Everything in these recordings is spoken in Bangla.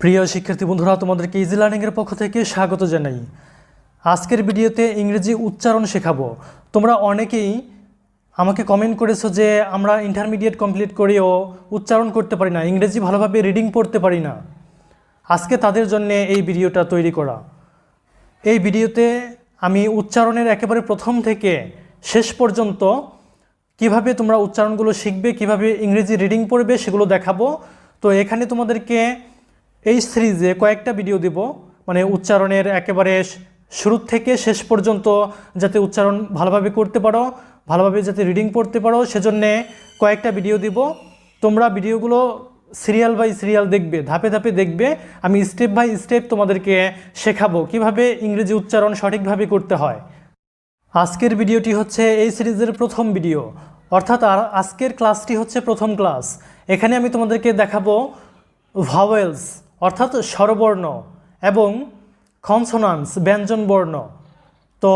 প্রিয় শিক্ষার্থী বন্ধুরা, তোমাদেরকে ইজি লার্নিংয়ের পক্ষ থেকে স্বাগত জানাই। আজকের ভিডিওতে ইংরেজি উচ্চারণ শেখাবো। তোমরা অনেকেই আমাকে কমেন্ট করেছ যে আমরা ইন্টারমিডিয়েট কমপ্লিট করেও, উচ্চারণ করতে পারি না, ইংরেজি ভালোভাবে রিডিং পড়তে পারি না। আজকে তাদের জন্য এই ভিডিওটা তৈরি করা। এই ভিডিওতে আমি উচ্চারণের একেবারে প্রথম থেকে শেষ পর্যন্ত কীভাবে তোমরা উচ্চারণগুলো শিখবে, কীভাবে ইংরেজি রিডিং পড়বে সেগুলো দেখাবো। তো এখানে তোমাদেরকে এই সিরিজে কয়েকটা ভিডিও দেব। মানে উচ্চারণের একেবারে শুরু থেকে শেষ পর্যন্ত যাতে উচ্চারণ ভালোভাবে করতে পারো, ভালোভাবে যাতে রিডিং পড়তে পারো, সেজন্যে কয়েকটা ভিডিও দিব। তোমরা ভিডিওগুলো সিরিয়াল বাই সিরিয়াল দেখবে, ধাপে ধাপে দেখবে। আমি স্টেপ বাই স্টেপ তোমাদেরকে শেখাবো কীভাবে ইংরেজি উচ্চারণ সঠিকভাবে করতে হয়। আজকের ভিডিওটি হচ্ছে এই সিরিজের প্রথম ভিডিও অর্থাৎ আজকের ক্লাসটি হচ্ছে প্রথম ক্লাস এখানে আমি তোমাদেরকে দেখাবো ভাওয়েলস অর্থাৎ স্বরবর্ণ এবং কনসোনান্স ব্যঞ্জন বর্ণ। তো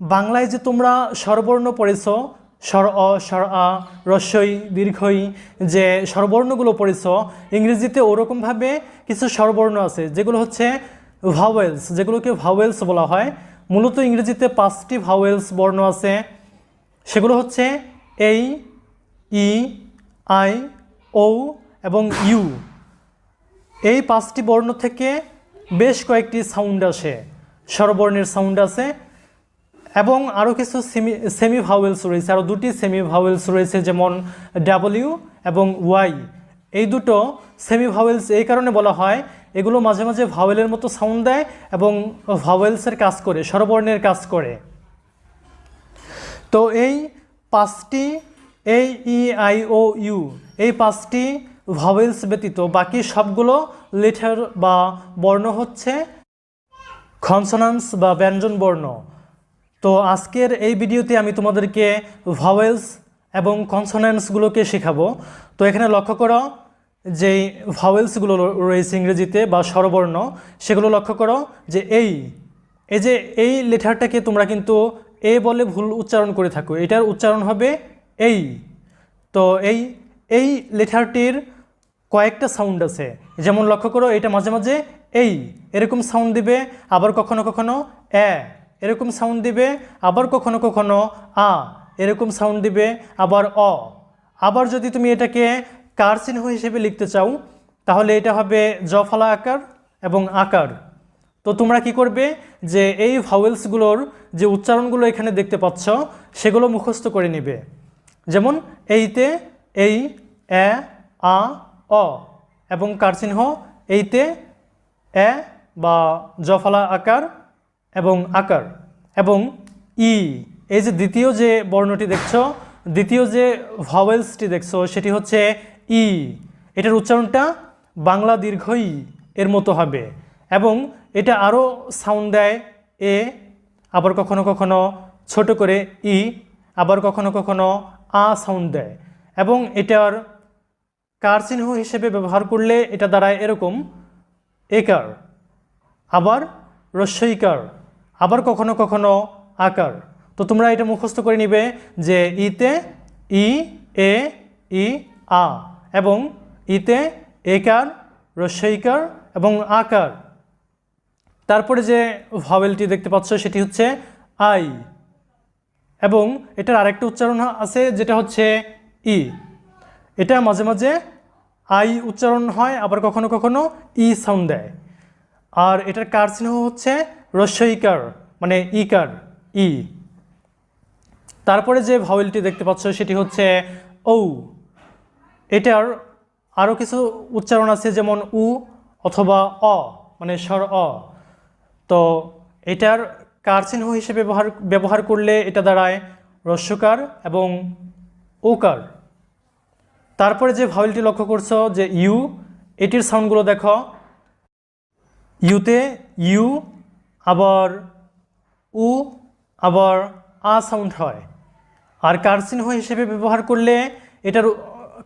বাংলায় যে তোমরা স্বরবর্ণ পড়েছ, স্বর অ, স্বর আ রস্বই দীর্ঘই যে স্বরবর্ণগুলো পড়েছ, ইংরেজিতে ওরকমভাবে কিছু স্বরবর্ণ আছে, যেগুলো হচ্ছে ভাওয়েলস যেগুলোকে ভাওয়েলস বলা হয়। মূলত ইংরেজিতে পাঁচটি ভাওয়েলস বর্ণ আছে। সেগুলো হচ্ছে এই, ই, আই ও এবং ইউ। এই পাঁচটি বর্ণ থেকে বেশ কয়েকটি সাউন্ড আসে। স্বরবর্ণের সাউন্ড আছে এবং আরও কিছু সেমি সেমি ভাওয়েলস রয়েছে। আরও দুটি সেমি ভাওয়েলস রয়েছে, যেমন ডাব্লিউ এবং ওয়াই এই দুটো সেমি ভাওয়েলস এই কারণে বলা হয়, এগুলো মাঝে মাঝে ভাওয়েলের মতো সাউন্ড দেয় এবং ভাওয়েলসের কাজ করে, স্বরবর্ণের কাজ করে। তো এই পাঁচটি এই ই আই ও ইউ এই পাঁচটি ভাওয়েলস ব্যতীত বাকি সবগুলো লেটার বা বর্ণ হচ্ছে কনসোনান্স বা ব্যঞ্জন বর্ণ। তো আজকের এই ভিডিওতে আমি তোমাদেরকে ভাওয়েলস এবং কনসোনেন্সগুলোকে শেখাবো। তো এখানে লক্ষ্য করো, যেই ভাওয়েলসগুলো রয়েছে ইংরেজিতে বা স্বরবর্ণ, সেগুলো লক্ষ্য করো যে এই এই যে এই লেটারটাকে তোমরা কিন্তু এ বলে ভুল উচ্চারণ করে থাকো। এটার উচ্চারণ হবে এই। তো এই এই লেটারটির কয়েকটা সাউন্ড আছে। যেমন লক্ষ্য করো এটা মাঝে মাঝে এই, এরকম সাউন্ড দিবে, আবার কখনো কখনো এ, এরকম সাউন্ড দিবে, আবার কখনো কখনো আ, এরকম সাউন্ড দিবে, আবার অ। আবার যদি তুমি এটাকে কার চিহ্ন হিসেবে লিখতে চাও, তাহলে এটা হবে জফলা আকার এবং আকার। তো তোমরা কি করবে যে এই ভাওয়েলসগুলোর যে উচ্চারণগুলো এখানে দেখতে পাচ্ছ, সেগুলো মুখস্থ করে নিবে। যেমন এইতে এই, এ, আ অ এবং কার চিহ্ন? এইতে এ বা জফলা আকার এবং আকার। এবং ই, এই যে দ্বিতীয় যে বর্ণটি দেখছ, দ্বিতীয় যে ভাওয়েলসটি দেখছ, সেটি হচ্ছে ই। এটার উচ্চারণটা বাংলা দীর্ঘ ই এর মতো হবে। এবং এটা আরও সাউন্ড দেয় এ, আবার কখনো কখনো ছোট করে ই, আবার কখনো কখনো আ সাউন্ড দেয়। এবং এটার কার চিহ্ন হিসেবে ব্যবহার করলে এটা দাঁড়ায় এরকম? একার আবার রস্বইকার আবার কখনো কখনো আকার। তো তোমরা এটা মুখস্থ করে নিবে যে ইতে ই, এ, ই, আ এবং ইতে একার রস্বইকার এবং আকার। তারপরে যে ভাওয়েলটি দেখতে পাচ্ছ সেটি হচ্ছে আই এবং এটার আরেকটা উচ্চারণ আছে যেটা হচ্ছে ই। এটা মাঝে মাঝে আই উচ্চারণ হয়, আবার কখনো কখনো ই সাউন্ড দেয়। আর এটার কার চিহ্ন হচ্ছে রস্বইকার মানে ইকার, ই। তারপরে যে ভাওয়েলটি দেখতে পাচ্ছ সেটি হচ্ছে ঔ। এটার আরও কিছু উচ্চারণ আছে, যেমন উ অথবা অ মানে স্বর অ। তো এটার কার চিহ্ন হিসেবে ব্যবহার ব্যবহার করলে এটা দাঁড়ায় রস্যকার এবং ওকার তারপরে যে ভাওয়েলটি লক্ষ্য করছ, যে ইউ, এটির সাউন্ডগুলো দেখো। ইউতে ইউ, আবার উ, আবার আ সাউন্ড হয়। আর কার চিহ্ন হিসেবে ব্যবহার করলে এটার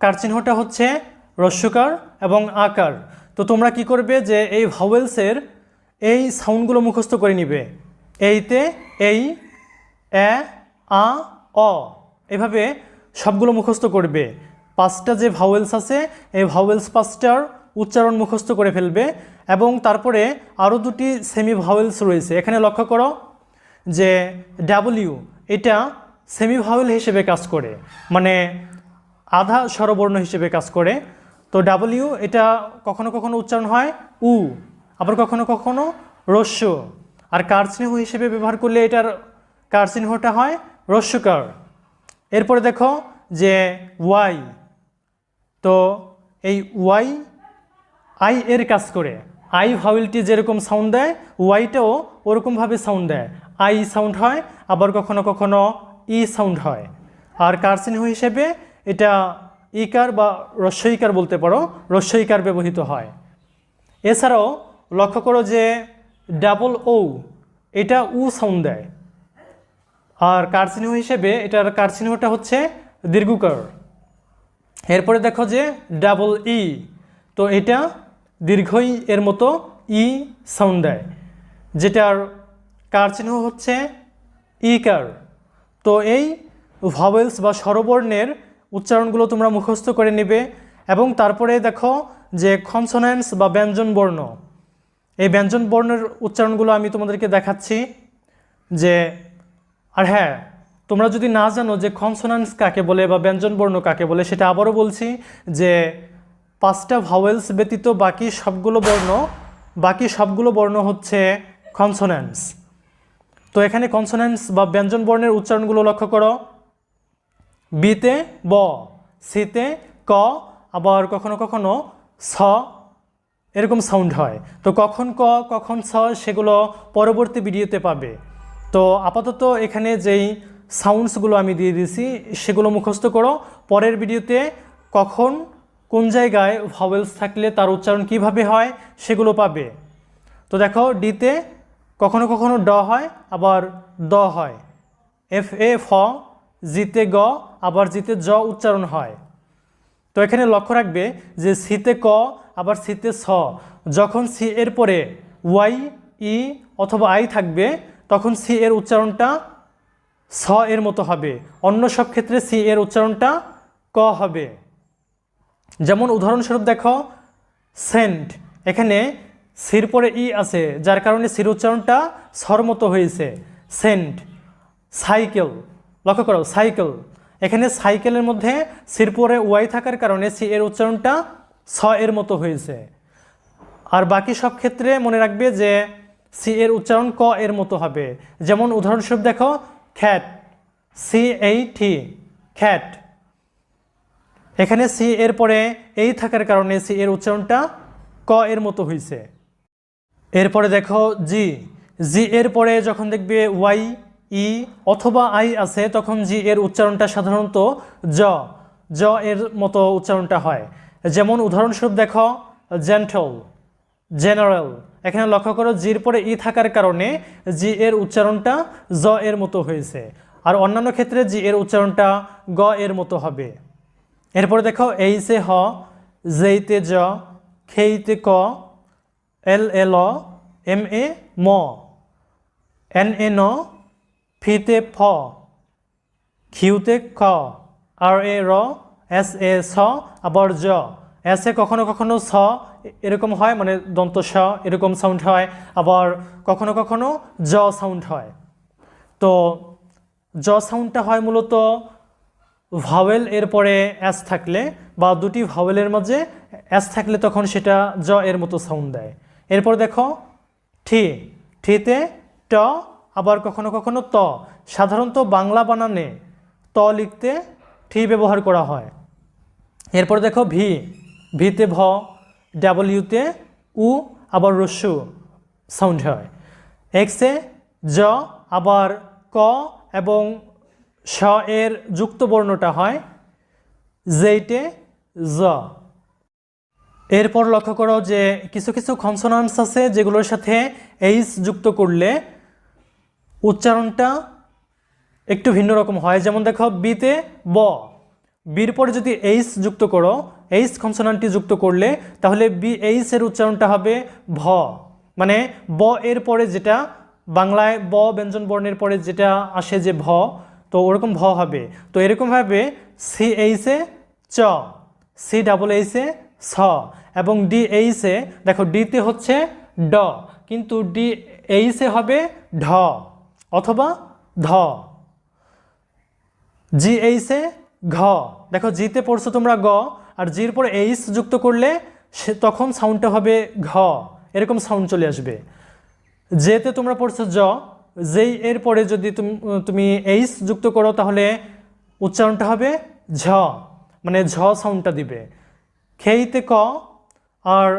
কার চিহ্নটা হচ্ছে রস্যকার এবং আকার। তো তোমরা কি করবে যে এই ভাওয়েলসের এই সাউন্ডগুলো মুখস্থ করে নিবে। এইতে এই, এ, আ, অ, এভাবে সবগুলো মুখস্থ করবে। পাঁচটা যে ভাওয়েলস আছে, এই ভাওয়েলস পাঁচটার উচ্চারণ মুখস্থ করে ফেলবে এবং তারপরে আরও দুটি সেমি ভাওয়েলস রয়েছে। এখানে লক্ষ্য করো যে ডাব্লিউ এটা সেমি ভাওয়েল হিসেবে কাজ করে মানে আধা স্বরবর্ণ হিসেবে কাজ করে। তো ডাব্লিউ এটা কখনো কখনো উচ্চারণ হয় উ, আবার কখনো কখনো রস্য। আর কার হিসেবে ব্যবহার করলে এটার কার চিহ্নটা হয়? রস্যকার। এরপরে দেখো যে ওয়াই তো এই ওয়াই, আই এর কাজ করে। আই ভাওয়েলটি যেরকম সাউন্ড দেয়, ওয়াইটাও ওরকমভাবে সাউন্ড দেয়। আই সাউন্ড হয়, আবার কখনো কখনো ই সাউন্ড হয়। আর কার চিহ্ন হিসেবে? এটা ইকার বা রস্যইকার বলতে পারো। রস্যইকার ব্যবহৃত হয়। এছাড়াও লক্ষ্য করো যে ডাবল ও, এটা উ সাউন্ড দেয়। আর কার চিহ্ন হিসেবে? এটার কার চিহ্নটা হচ্ছে দীর্ঘকার। এরপরে দেখো যে ডাবল ই তো এটা দীর্ঘই এর মতো ই সাউন্ড দেয়, যেটার কার চিহ্ন হচ্ছে ই কার। তো এই ভাওয়েলস বা স্বরবর্ণের উচ্চারণগুলো তোমরা মুখস্থ করে নেবে এবং তারপরে দেখো যে কনসোনেন্স বা ব্যঞ্জন বর্ণ। এই ব্যঞ্জন বর্ণের উচ্চারণগুলো আমি তোমাদেরকে দেখাচ্ছি যে, আর হ্যাঁ তোমরা যদি না জানো যে কনসোনান্স কাকে বলে বা ব্যঞ্জন বর্ণ কাকে বলে, সেটা আবারও বলছি যে পাঁচটা ভাওয়েলস ব্যতীত বাকি সবগুলো বর্ণ, বাকি সবগুলো বর্ণ হচ্ছে কনসোনান্স তো এখানে কনসোনান্স বা ব্যঞ্জন বর্ণের উচ্চারণগুলো লক্ষ্য করো। বিতে ব, সিতে ক, আবার কখনো কখনো স, এরকম সাউন্ড হয়। তো কখন ক, কখন স, সেগুলো পরবর্তী ভিডিওতে পাবে। তো আপাতত এখানে যেই সাউন্ডসগুলো আমি দিয়ে দিয়েছি, সেগুলো মুখস্থ করো। পরের ভিডিওতে কখন, কোন জায়গায় ভাওয়েলস থাকলে তার উচ্চারণ কীভাবে হয়, সেগুলো পাবে। তো দেখো, ডিতে কখনো কখনো ড হয়, আবার দ হয়। এফ, এ, ফ, জিতে গ, আবার জিতে জ উচ্চারণ হয়। তো এখানে লক্ষ্য রাখবে যে সিতে ক, আবার সিতে স। যখন সি এর পরে ওয়াই, ই অথবা আই থাকবে, তখন সি এর উচ্চারণটা স এর মতো হবে। অন্য সব ক্ষেত্রে সি এর উচ্চারণটা ক হবে। যেমন উদাহরণস্বরূপ দেখো, সেন্ট, এখানে সির পরে ই আছে, যার কারণে সির উচ্চারণটা সর মতো হয়েছে। সেন্ট, সাইকেল, লক্ষ্য করো, সাইকেল, এখানে সাইকেলের মধ্যে সির পরে ওয়াই থাকার কারণে সি এর উচ্চারণটা স এর মতো হয়েছে। আর বাকি সব ক্ষেত্রে মনে রাখবে যে সি এর উচ্চারণ ক এর মতো হবে। যেমন উদাহরণস্বরূপ দেখো খ্যাট সি এই টি খ্যাট এখানে সি এর পরে এই থাকার কারণে সি এর উচ্চারণটা ক এর মতো হয়েছে এরপরে দেখো জি জি এর পরে যখন দেখবে ওয়াই ই অথবা আই আছে, তখন জি এর উচ্চারণটা সাধারণত জ জ এর মতো উচ্চারণটা হয়। যেমন উদাহরণস্বরূপ দেখো জেন্টল জেনারেল এখানে লক্ষ্য করো, জির পরে ই থাকার কারণে জি এর উচ্চারণটা জ এর মতো হয়েছে। আর অন্যান্য ক্ষেত্রে জি এর উচ্চারণটা গ এর মতো হবে। এরপরে দেখো এইসে হ জেইতে জ, খেইতে ক, এল এল এম এ ম, এন এ ন, ফিতে ফ, খিউতে খ আর এ র, এস এ স, আবার জ। এস কখনো কখনো স এরকম হয় মানে দন্ত স, এরকম সাউন্ড হয়, আবার কখনো কখনো জ সাউন্ড হয়। তো জ সাউন্ডটা হয় মূলত ভাওয়েল এর পরে অ্যাস থাকলে বা দুটি ভাওয়েলের মাঝে অ্যাস থাকলে তখন সেটা জ এর মতো সাউন্ড দেয়। এরপর দেখো, ঠি, ঠিতে ট, আবার কখনো কখনো ত। সাধারণত বাংলা বানানে ত লিখতে ঠি ব্যবহার করা হয়। এরপর দেখো ভি, ভিতে ভ ডাবলিউতে উ, আবার রস্যু সাউন্ড হয়। এক্সে জ, আবার ক এবং স এর যুক্ত বর্ণটা হয় জেইটে জ। এরপর লক্ষ্য করো যে কিছু কিছু কনসোনান্টস আছে যেগুলোর সাথে এইচ যুক্ত করলে উচ্চারণটা একটু ভিন্ন রকম হয়। যেমন দেখো বিতে ব। বির পরে যদি এইচ যুক্ত করো এইচ কনসোনান্টটি যুক্ত করলে, তাহলে বি এইচ এর উচ্চারণটা হবে ভ। মানে ব এর পরে যেটা, বাংলায় ব ব্যঞ্জন বর্ণের পরে যেটা আসে যে ভ, তো ওরকম ভ হবে। তো এরকমভাবে সি এইচে চ সি ডাবল এইচে স, এবং ডি এইচে দেখো ডিতে হচ্ছে ড, কিন্তু ডি এইচে হবে ঢ, অথবা ধ। জি এইচে ঘ। দেখো জিতে পড়ছো তোমরা গ আর জির পরে এইচ যুক্ত করলে সে তখন সাউন্ডটা হবে ঘ। এরকম সাউন্ড চলে আসবে। যেতে তোমরা পড়ছো জ, যেই এর পরে যদি তুমি এইচ যুক্ত করো তাহলে উচ্চারণটা হবে ঝ মানে ঝ সাউন্ডটা দিবে। খেইতে ক, আর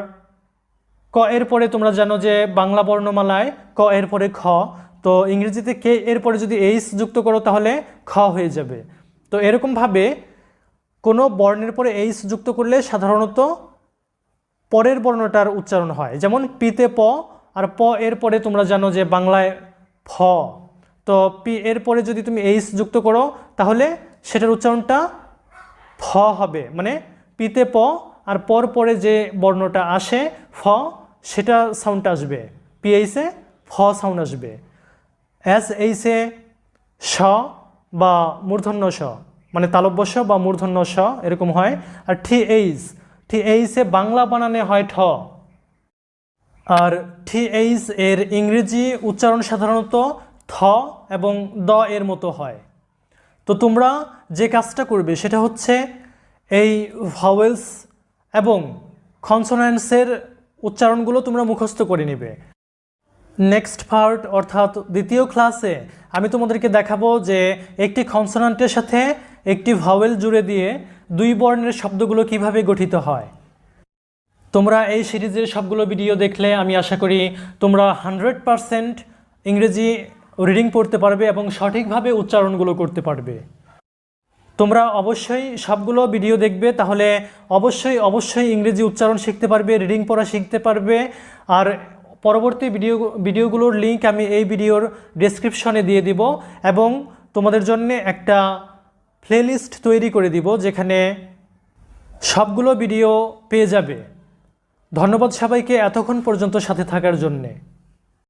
ক এর পরে তোমরা জানো যে বাংলা বর্ণমালায় ক এর পরে খ, তো ইংরেজিতে কে এর পরে যদি এইচ যুক্ত করো তাহলে খ হয়ে যাবে। তো এরকমভাবে কোনো বর্ণের পরে এইচ যুক্ত করলে সাধারণত পরের বর্ণটার উচ্চারণ হয়। যেমন পিতে প, আর প এর পরে তোমরা জানো যে বাংলায় ফ। তো পি এর পরে যদি তুমি এইচ যুক্ত করো, তাহলে সেটার উচ্চারণটা ফ হবে। মানে পিতে প, আর পর পরে যে বর্ণটা আসে, ফ, সেটা সাউন্ডটা আসবে। পিএইচে ফ সাউন্ড আসবে। এস এইচে স বা মূর্ধন্য স। মানে তালব্য স বা মূর্ধন্য স এরকম হয়। আর ঠি এইচ, ঠি এইচে বাংলা বানানে হয় ঠ। আর ঠি এইচ এর ইংরেজি উচ্চারণ সাধারণত থ এবং দ এর মতো হয়। তো তোমরা যে কাজটা করবে সেটা হচ্ছে এই ভাওয়েলস এবং কনসোনেন্টসের উচ্চারণগুলো তোমরা মুখস্থ করে নেবে। নেক্সট পার্ট অর্থাৎ দ্বিতীয় ক্লাসে আমি তোমাদেরকে দেখাবো যে একটি কনসোনান্টের সাথে একটি ভাওয়েল জুড়ে দিয়ে দুই বর্ণের শব্দগুলো কীভাবে গঠিত হয়? তোমরা এই সিরিজের সবগুলো ভিডিও দেখলে আমি আশা করি তোমরা হান্ড্রেড পারসেন্ট ইংরেজি রিডিং পড়তে পারবে এবং সঠিকভাবে উচ্চারণগুলো করতে পারবে। তোমরা অবশ্যই সবগুলো ভিডিও দেখবে, তাহলে অবশ্যই অবশ্যই ইংরেজি উচ্চারণ শিখতে পারবে, রিডিং পড়া শিখতে পারবে। আর পরবর্তী ভিডিও, ভিডিওগুলোর লিংক আমি এই ভিডিওর ডেসক্রিপশনে দিয়ে দিব। এবং তোমাদের জন্য একটা প্লেলিস্ট তৈরি করে দিব যেখানে সবগুলো ভিডিও পেয়ে যাবে। ধন্যবাদ সবাইকে এতক্ষণ পর্যন্ত সাথে থাকার জন্যে।